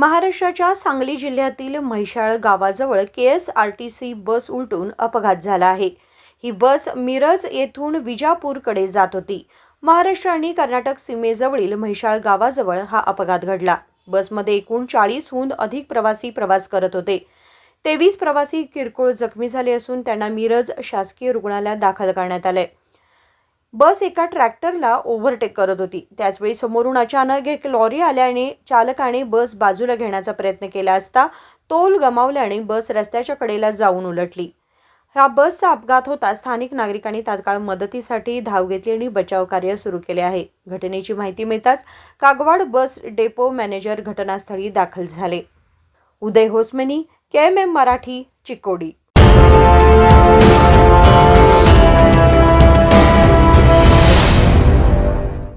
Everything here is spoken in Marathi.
महाराष्ट्राच्या सांगली जिल्ह्यातील म्हैशाळ गावाजवळ K S R T C bus उलटून अपघात झाला आहे. ही बस मिरज येथून विजापूरकडे जात होती. महाराष्ट्र आणि कर्नाटक सीमेजवळील म्हैशाळ गावाजवळ हा अपघात घडला. बसमध्ये एकूण चाळीसहून अधिक प्रवासी प्रवास करत होते. तेवीस प्रवासी किरकोळ जखमी झाले असून त्यांना मिरज शासकीय रुग्णालयात दाखल करण्यात आले बस एका ट्रॅक्टरला ओव्हरटेक करत होती. त्याचवेळी समोरून अचानक एक लॉरी आल्याने चालकाने बस बाजूला घेण्याचा प्रयत्न केला असता तोल गमावल्याने बस रस्त्याच्या कडेला जाऊन उलटली. हा बसचा अपघात होता. स्थानिक नागरिकांनी तात्काळ मदतीसाठी धाव घेतली आणि बचाव कार्य सुरू केले आहे. घटनेची माहिती मिळताच कागवाड बस डेपो मॅनेजर घटनास्थळी दाखल झाले. Uday Hosmani K M M Marathi Chikodi.